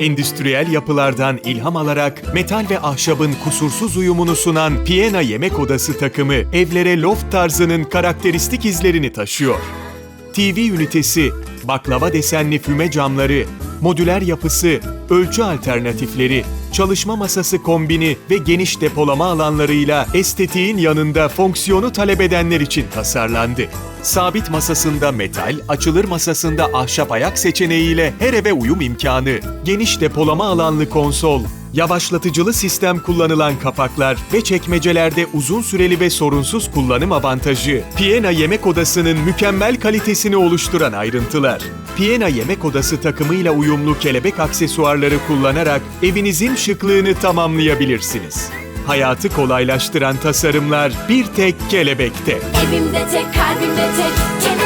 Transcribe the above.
Endüstriyel yapılardan ilham alarak metal ve ahşabın kusursuz uyumunu sunan Piena Yemek Odası takımı evlere loft tarzının karakteristik izlerini taşıyor. TV ünitesi, baklava desenli füme camları, modüler yapısı, ölçü alternatifleri, çalışma masası kombini ve geniş depolama alanlarıyla estetiğin yanında fonksiyonu talep edenler için tasarlandı. Sabit masasında metal, açılır masasında ahşap ayak seçeneğiyle her eve uyum imkanı, geniş depolama alanlı konsol, yavaşlatıcılı sistem kullanılan kapaklar ve çekmecelerde uzun süreli ve sorunsuz kullanım avantajı, Piena Yemek Odası'nın mükemmel kalitesini oluşturan ayrıntılar. Piena Yemek Odası takımıyla uyumlu kelebek aksesuarları kullanarak evinizin şıklığını tamamlayabilirsiniz. Hayatı kolaylaştıran tasarımlar bir tek kelebekte. Evimde tek kalbimde tek kelebek